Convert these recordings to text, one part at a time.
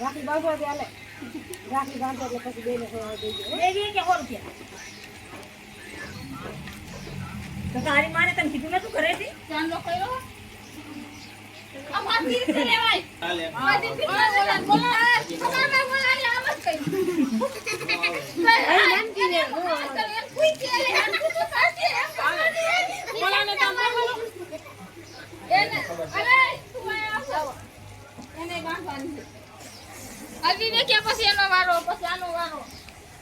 રાખી બાંધો હાલે રાખી બાંધો એટલે પછી બેને. તો તારી માને તને કીધું નતું ઘરે થી ચાંદલો કર્યો અજી ને કે પછી એનો વારો પછી આનો વારો?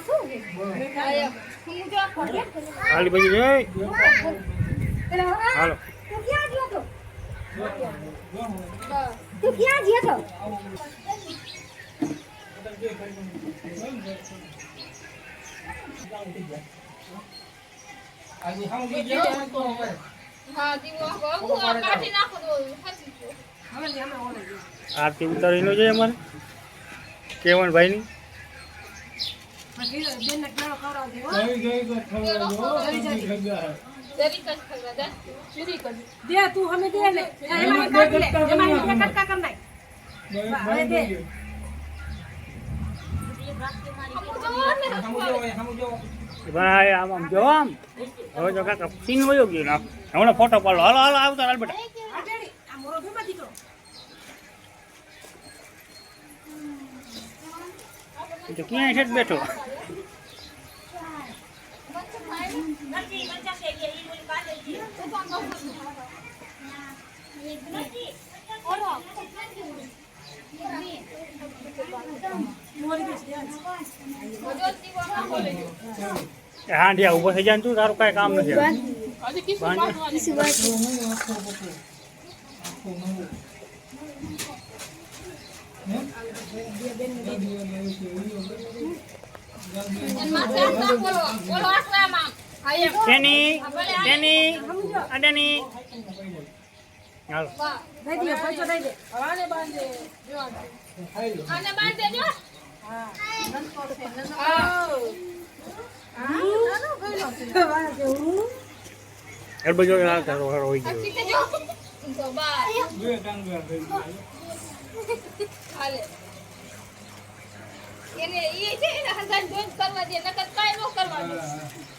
શું છે આ એમ. હું જો ખવડાવ ખાલી રે હાલો તું ક્યાં ગયો તો બસ. તું ક્યાં ગયો તો આજે હાઉ બી ગયા તો હવે હા દીવો બહુ આ કાઢી નાખો તો હસી ગયો. આરતી ઉતારી નો જોઈએ અમારે કેવન ભાઈ ની પછી બેનને કેળો ખવડાવજે હો. જરીક જ ખવડાવ દે. જરીક જ. દે તું અમે દે ને એમાં કાઢી લે. એમાં બે કટકા કર નાખ. હવે દે. હામુ જો હામુ જો ભાઈ, આમ આમ જો આમ. હવે તો કાકા સીન વયો ગયો ના. હમણાં ફોટો પાડો. હાલો હાલો, આવતા હાલ બેટા. તો ક્યાં છે જ બેઠો. નથી મંચા છે ઊભો થઈ જાય તું તારું કઈ કામ નથી. હા. તેની તેની અડાની હાલો. દઈ દે પૈસો દઈ દે આને બાંધી દેજો. હા. એ બધો હાલ તારો હારો હોય ગયો તો બસ. બે ટાંગા થઈ હાલે. એને ઈ છે જોઈન કરવા દે નકર કાંઈ ન કરવા દે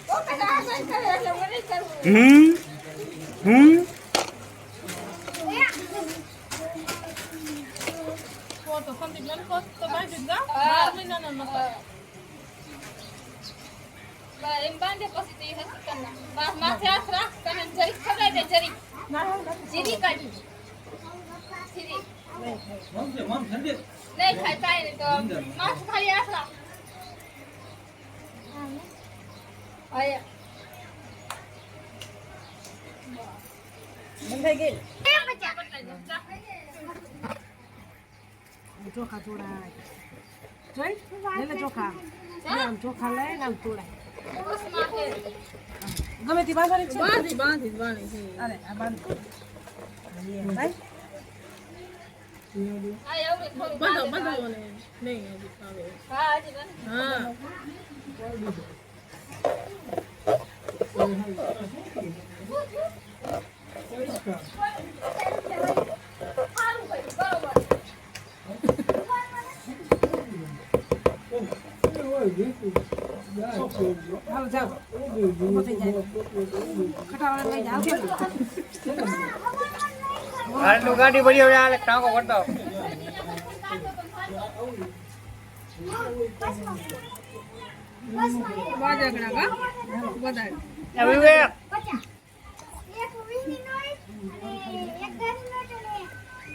તો પેલા હસાઈ કરે એટલે મને કરવું હમ હમ બાર મહિનાનો નતો બા એમ બાંધે પછી તે હસી કરના બા માથે હાથ રાખ તને જરી ખવડાવી દે જરી જીરી કાઢી જીરી મમ છે મમ ઠંડી નહીં ખાય કાંઈ ને તો માથે ખાલી હાથ આયા બંધાઈ ગઈ બચ્ચા. ચોખા ચોરાય જોઈ? લે લે ચોખા આમ ચોખા લે ને આમ ચોડાય ગમે તે બાંધવાની છે? બાંધી બાંધી બાંધી. અરે આ બાંધ. ભાઈ. આ એવું થોડું બંધો બંધો નહીં હા હા સારું ભાઈ બરોબર હાલો જાઓ ઊભો થઈ જાય ખટાવાળા લઈ જાઓ હાલ તું ગાડી પડી હવે હાલ ટાંકો કરતો બધા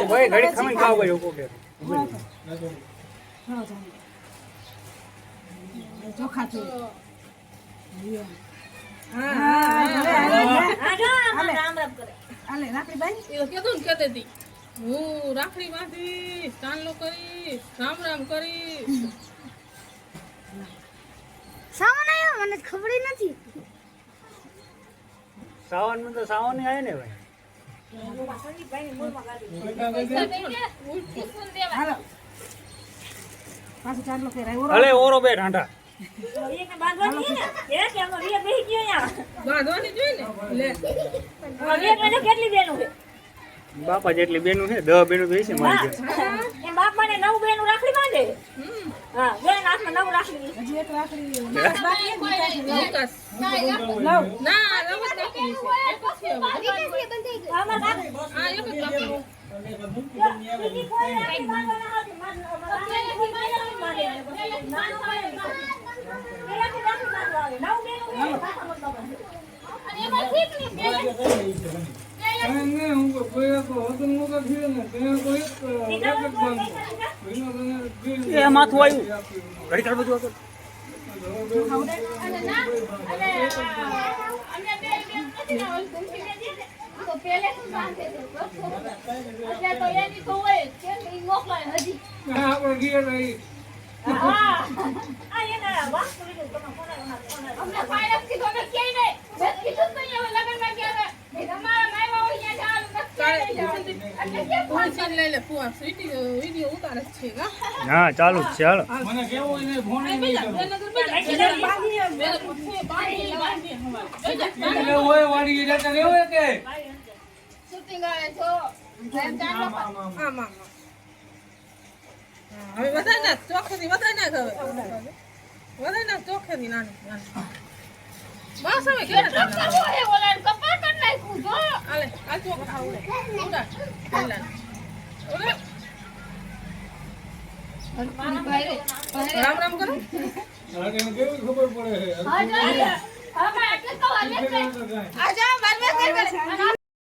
ભાઈ ઘડી ખમીને ખાવ ભાઈ ઊભો કે ચોખા છે હા હા આમાં રામ રામ કરે હાલે રાખડી બાઈ એ કીધું ને કહેતી હતી હું રાખડી બાંધી ચાંદલો કરી રામ રામ કરી સાવન આવ્યો મને ખબર નથી. સાવનમાં તો સાવન આવે ને ભાઈ. પહેરાય ઓરો બે ઢાંઢા બાંધવાની જોઈએ ને લે કેટલી બેનું છે? બાપા જેટલી બેનું છે દહ બેનું તો છે મારી ઘરે. એ બાપ મને નવ બેનું રાખડી બાંધે? હા બેન હાથમાં નવ રાખડી હજી એક રાખડી નવ છે. ના નવ છે. જ છે. હવે. આમાં રાખડી આ એક જ છે. રાખડી નવ આવતી. એના વાસ્તુ લીધું. તમે કોને કોને- કોને- અમને પાયરથી તો અમે ક્યાંય નહીં. મેં કીધું ચાલો. હા, હવે વધારે ના ચોખ્ખેથી વધારે ના હવે વધારે ના ચોખ્ખેથી નાની નાની. બસ હવે ઘેર હાલે ચોખ્ખા ઉડા પેલા ઓલે રામ રામ કરો કેવી ખબર પડે